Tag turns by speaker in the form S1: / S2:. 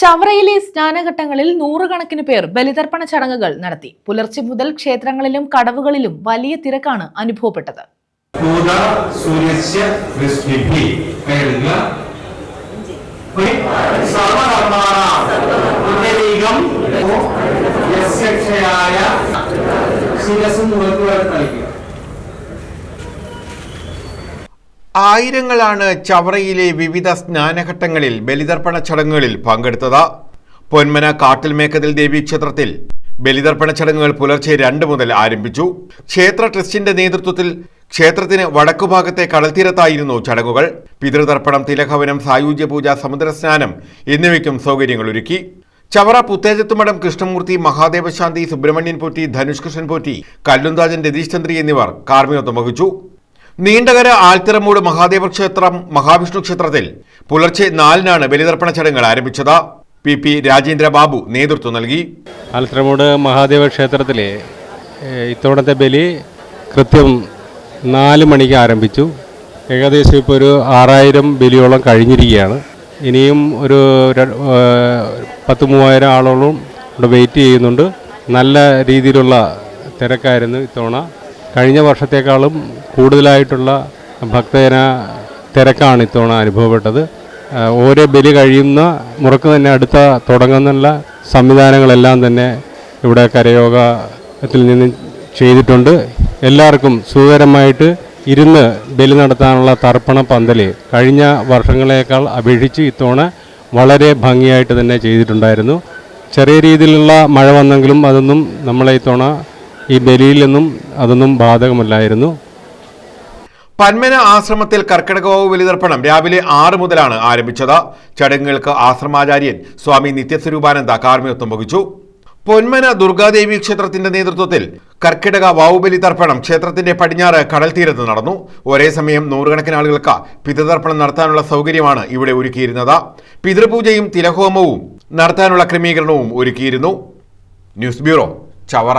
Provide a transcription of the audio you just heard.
S1: ചവറയിലെ സ്നാനഘട്ടങ്ങളിൽ നൂറുകണക്കിന് പേർ ബലിതർപ്പണ ചടങ്ങുകൾ നടത്തി. പുലർച്ചെ മുതൽ ക്ഷേത്രങ്ങളിലും കടവുകളിലും വലിയ തിരക്കാണ് അനുഭവപ്പെട്ടത്.
S2: ശിരസ് മുഖത്ത് വരെ
S3: ആയിരങ്ങളാണ് ചവറയിലെ വിവിധ സ്നാനഘട്ടങ്ങളിൽ ബലിതർപ്പണ ചടങ്ങുകളിൽ പങ്കെടുത്തത്. പൊന്മന കാട്ടിൽമേക്കതിൽ ദേവി ക്ഷേത്രത്തിൽ ബലിതർപ്പണ ചടങ്ങുകൾ പുലർച്ചെ രണ്ട് മുതൽ ആരംഭിച്ചു. ക്ഷേത്ര ട്രസ്റ്റിന്റെ നേതൃത്വത്തിൽ ക്ഷേത്രത്തിന് വടക്കുഭാഗത്തെ കടൽത്തീരത്തായിരുന്നു ചടങ്ങുകൾ. പിതൃതർപ്പണം തിലഹവനം സായുജ്യ പൂജ സമുദ്രസ്നാനം എന്നിവയ്ക്കും സൗകര്യങ്ങൾ ഒരുക്കി. ചവറ പുത്തേജത്തുമഠം കൃഷ്ണമൂർത്തി മഹാദേവശാന്തി സുബ്രഹ്മണ്യൻ പോറ്റി ധനുഷ് കൃഷ്ണൻ പോറ്റി കല്ലുന്താജൻ രതീഷ് ചന്ദ്രി എന്നിവർ കാർമ്മികത്വം വഹിച്ചു. നീണ്ടകര ആൽത്തിറമൂട് മഹാദേവ ക്ഷേത്രം മഹാവിഷ്ണു ക്ഷേത്രത്തിൽ പുലർച്ചെ നാലിനാണ് ബലിതർപ്പണ ചടങ്ങുകൾ ആരംഭിച്ചത്. പി പി രാജേന്ദ്ര ബാബു നേതൃത്വം നൽകി.
S4: ആൽത്തിറമൂട് മഹാദേവ ക്ഷേത്രത്തിലെ ഇത്തവണത്തെ ബലി കൃത്യം നാല് മണിക്ക് ആരംഭിച്ചു. ഏകദേശം ഇപ്പോൾ ഒരു ആറായിരം ബലിയോളം കഴിഞ്ഞിരിക്കുകയാണ്. ഇനിയും ഒരു പത്ത് മൂവായിരം ആളോളം ഇവിടെ വെയിറ്റ് ചെയ്യുന്നുണ്ട്. നല്ല രീതിയിലുള്ള തിരക്കായിരുന്നു ഇത്തവണ. കഴിഞ്ഞ വർഷത്തേക്കാളും കൂടുതലായിട്ടുള്ള ഭക്തജന തിരക്കാണ് ഇത്തവണ അനുഭവപ്പെട്ടത്. ഓരോ ബലി കഴിയുന്ന മുറക്ക് തന്നെ അടുത്ത തുടങ്ങുന്നുള്ള സംവിധാനങ്ങളെല്ലാം തന്നെ ഇവിടെ കരയോഗത്തിൽ നിന്ന് ചെയ്തിട്ടുണ്ട്. എല്ലാവർക്കും സുഖകരമായിട്ട് ഇരുന്ന് ബലി നടത്താനുള്ള തർപ്പണ പന്തൽ കഴിഞ്ഞ വർഷങ്ങളേക്കാൾ അപേക്ഷിച്ച് ഇത്തവണ വളരെ ഭംഗിയായിട്ട് തന്നെ ചെയ്തിട്ടുണ്ടായിരുന്നു. ചെറിയ രീതിയിലുള്ള മഴ വന്നെങ്കിലും അതൊന്നും നമ്മളെ ഇത്തവണ ഈ ബലിയിലൊന്നും അതൊന്നും ബാധകമല്ലായിരുന്നു.
S3: പന്മന ആശ്രമത്തിൽ കർക്കിടകവ് ബലിതർപ്പണം രാവിലെ ആറ് മുതലാണ് ആരംഭിച്ചത്. ചടങ്ങുകൾക്ക് ആശ്രമാചാര്യൻ സ്വാമി നിത്യസ്വരൂപാനന്ദ കാർമ്മികത്വം വഹിച്ചു. പൊന്മന ദുർഗാദേവി ക്ഷേത്രത്തിന്റെ നേതൃത്വത്തിൽ കർക്കിടക വാവുബലി തർപ്പണം ക്ഷേത്രത്തിന്റെ പടിഞ്ഞാറ് കടൽ തീരത്ത് നടന്നു. ഒരേ സമയം നൂറുകണക്കിന് ആളുകൾക്ക് പിതൃതർപ്പണം നടത്താനുള്ള സൗകര്യമാണ് ഇവിടെ ഒരുക്കിയിരുന്നത്. പിതൃപൂജയും തിലഹോമവും നടത്താനുള്ള ക്രമീകരണവും ഒരുക്കിയിരുന്നു. News bureau Chavara.